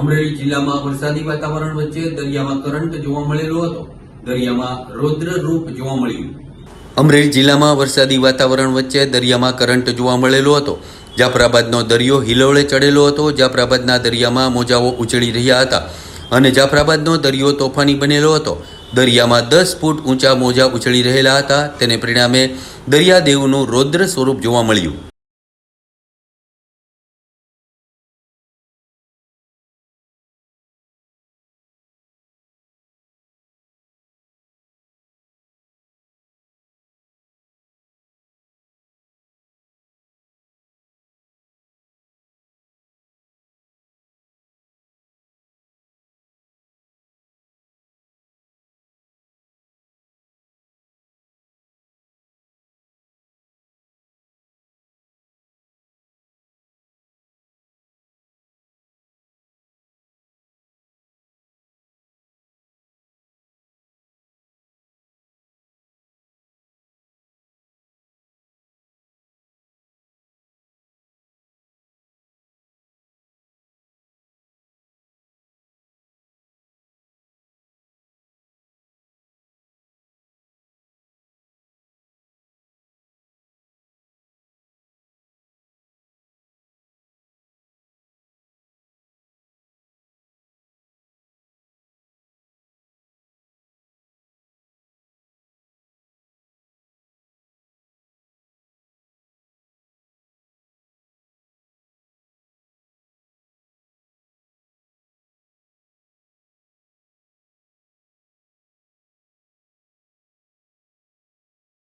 અમરેલી જિલ્લામાં વરસાદી વાતાવરણ વચ્ચે દરિયામાં કરંટ જોવા મળેલો હતો. દરિયામાં રૌદ્ર રૂપ જોવા મળ્યું. અમરેલી જિલ્લામાં વરસાદી વાતાવરણ વચ્ચે દરિયામાં કરંટ જોવા મળેલો હતો. જાફરાબાદનો દરિયો હિલોળે ચડેલો હતો. જાફરાબાદના દરિયામાં મોજાઓ ઉછળી રહ્યા હતા અને જાફરાબાદનો દરિયો તોફાની બનેલો હતો. દરિયામાં દસ ફૂટ ઊંચા મોજા ઉછળી રહેલા હતા. તેને પરિણામે દરિયાદેવનું રૌદ્ર સ્વરૂપ જોવા મળ્યું.